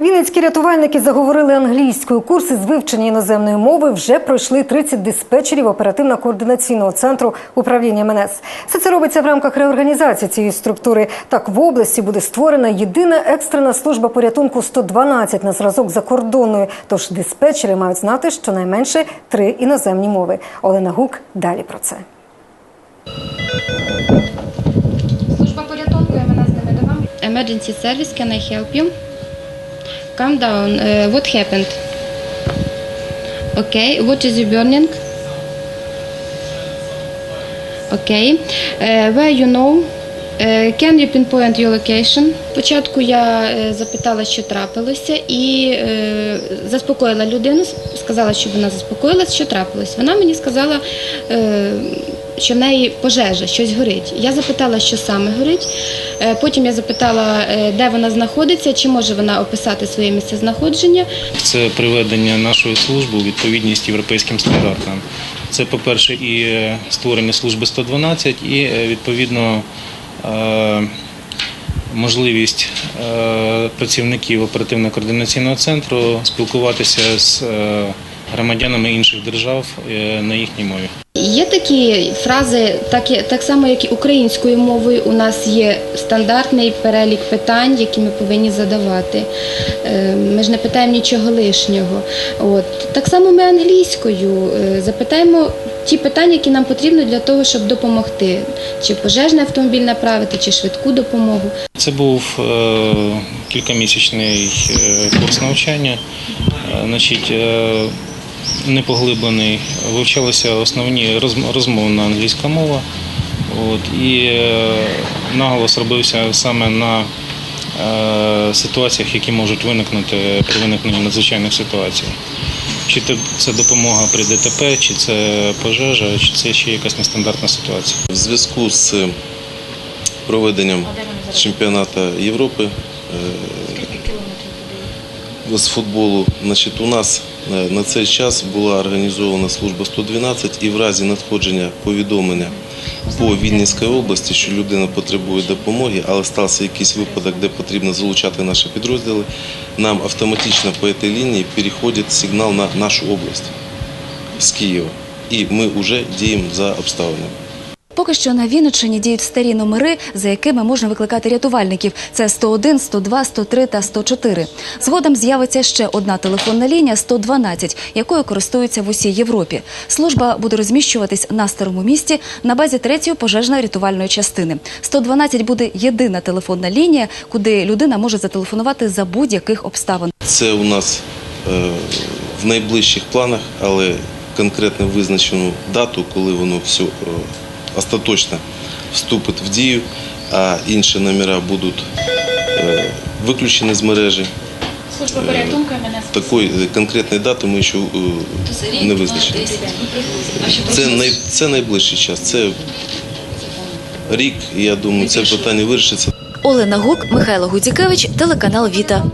Вінницькі рятувальники заговорили англійською. Курси з вивчення іноземної мови вже пройшли 30 диспетчерів оперативно-координаційного центру управління МНС. Все це робиться в рамках реорганізації цієї структури. Так в області буде створена єдина екстрена служба порятунку 112 на зразок закордонної. Тож диспетчери мають знати щонайменше три іноземні мови. Олена Гук далі про це. Служба порятунку, до вам. Emergency service, can I help you? Calm down. Uh, what happened? Okay, what is burning? Okay. Uh, where you know? Uh, can you pinpoint your location? Спочатку я е, запитала, що трапилося, і е, заспокоїла людину, сказала, щоб вона заспокоїлась, що трапилось. Вона мені сказала, е, що в неї пожежа, щось горить. Я запитала, що саме горить. Е, Потім я запитала, е, де вона знаходиться, чи може вона описати своє місце знаходження. Це приведення нашої служби у відповідність європейським стандартам. Це, по-перше, і е, створення служби 112, і відповідно можливість працівників оперативно-координаційного центру спілкуватися з громадянами інших держав на їхній мові. Є такі фрази, так, так само, як і українською мовою, у нас є стандартний перелік питань, які ми повинні задавати. Е, Ми ж не питаємо нічого лишнього. От. Так само ми англійською е, запитаємо ті питання, які нам потрібно для того, щоб допомогти. Чи пожежний автомобіль направити, чи швидку допомогу. Це був е, кількамісячний е, курс навчання, значить, е, непоглиблений. Вивчалися основні розм- розмовна англійська мова. От, і е, наголос робився саме на е, ситуаціях, які можуть виникнути при виникненні надзвичайних ситуацій. Чи це- допомога при ДТП, чи це пожежа, чи це ще якась нестандартна ситуація. В зв'язку з проведенням чемпіонату Європи е, з футболу, значить, у нас на цей час була організована служба 112 і в разі надходження повідомлення по Вінницькій області, що людина потребує допомоги, але стався якийсь випадок, де потрібно залучати наші підрозділи, нам автоматично по цій лінії переходить сигнал на нашу область з Києва. І ми вже діємо за обставинами. Поки що на Вінниччині діють старі номери, за якими можна викликати рятувальників. Це 101, 102, 103 та 104. Згодом з'явиться ще одна телефонна лінія 112, якою користуються в усій Європі. Служба буде розміщуватись на старому місті на базі третьої пожежно-рятувальної частини. 112 буде єдина телефонна лінія, куди людина може зателефонувати за будь-яких обставин. Це у нас е, в найближчих планах, але конкретно визначену дату, коли воно все е, остаточно вступить в дію, а інші номера будуть е, виключені з мережі. Служба порятунку мене Такої е, конкретної дати ми ще е, не визначили. Це, най, це найближчий час. Це рік, і я думаю, це питання вирішиться. Олена Гук, Михайло Гудзікевич, телеканал Віта.